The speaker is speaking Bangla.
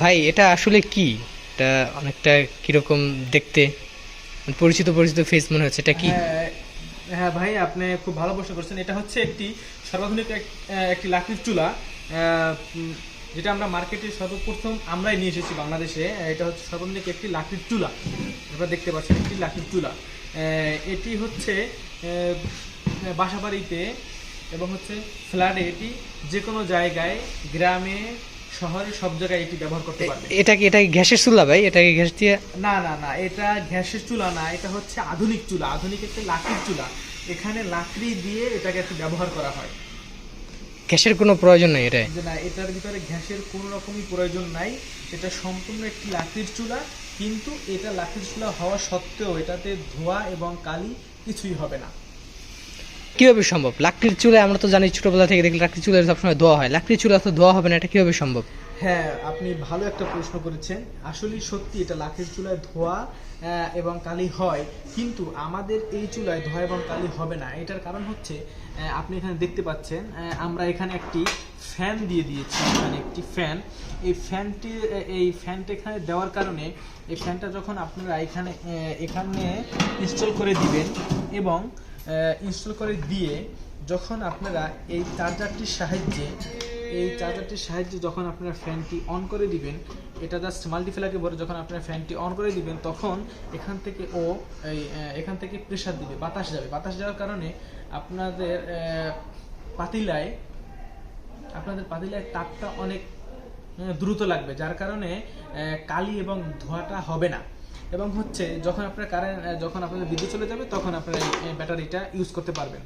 ভাই এটা আসলে কি? এটা অনেকটা কীরকম দেখতে? মানে পরিচিত পরিচিত ফেস মনে হচ্ছে এটা কি? হ্যাঁ, হ্যাঁ ভাই আপনি খুব ভালো প্রশ্ন করছেন। এটা হচ্ছে একটি সর্বাধুনিক এক- একটি লাকড়ির চুলা যেটা আমরা মার্কেটে সর্বপ্রথম আমরাই নিয়ে এসেছি বাংলাদেশে। এটা হচ্ছে সর্বাধুনিক একটি লাকড়ির চুলা। আপনারা দেখতে পাচ্ছেন একটি লাকড়ির চুলা। এটি হচ্ছে বাসাবাড়িতে এবং হচ্ছে ফ্ল্যাটে এটি যে কোনো জায়গায় গ্রামে শহরে সব জায়গায় এটি ব্যবহার করতে পারবে এটা কি এটা গ্যাসের চুলা ভাই? এটা কি গ্যাস দিয়ে? না না না এটা গ্যাসের চুলা না এটা হচ্ছে আধুনিক চুলা আধুনিক একটা লাকড়ির চুলা। এখানে লাকড়ি দিয়ে এটাকে একটু ব্যবহার করা হয়। গ্যাসের কোনো প্রয়োজন নেই এটা না এটার ভিতরে গ্যাসের কোনো রকমই প্রয়োজন নাই এটা সম্পূর্ণ একটি লাকড়ির চুলা কিন্তু এটা লাকড়ির চুলা হওয়া সত্ত্বেও এটাতে ধোঁয়া এবং কালি কিছুই হবে না। কীভাবে সম্ভব? লাকড়ির চুলায় আমরা তো জানি ছোটবেলা থেকে দেখি লাকড়ির চুলায় সবসময় ধোয়া হয়। লাকড়ির চুলা তো ধোয়া হবে না, এটা কীভাবে সম্ভব? হ্যাঁ আপনি ভালো একটা প্রশ্ন করেছেন। আসলে সত্যি এটা লাকড়ির চুলায় ধোয়া এবং কালি হয়, কিন্তু আমাদের এই চুলায় ধোয়া এবং কালি হবে না। এটার কারণ হচ্ছে আপনি এখানে দেখতে পাচ্ছেন আমরা এখানে একটি ফ্যান দিয়ে দিয়েছি এখানে একটি ফ্যান। এই ফ্যানটি এই ফ্যানটা এখানে দেওয়ার কারণে এই ফ্যানটা যখন আপনারা এখানে এখানে ইনস্টল করে দিবেন এবং ইনস্টল করে দিয়ে যখন আপনারা এই চার্জারটির সাহায্যে, এই চার্জারটির সাহায্যে যখন আপনারা ফ্যানটি অন করে দিবেন, এটা জাস্ট মাল্টিফ্লাকে ভরে যখন আপনারা ফ্যানটি অন করে দিবেন, তখন এখান থেকে ও এই এখান থেকে প্রেসার দিবে, বাতাস যাবে। বাতাস যাওয়ার কারণে আপনাদের পাতিলায় আপনাদের পাতিলায় তাপটা অনেক দ্রুত লাগবে, যার কারণে কালি এবং ধোঁয়াটা হবে না। এবং হচ্ছে যখন আপনার কারেন্ট যখন আপনাদের বিদ্যুৎ চলে যাবে, তখন আপনারা ব্যাটারিটা ইউজ করতে পারবেন।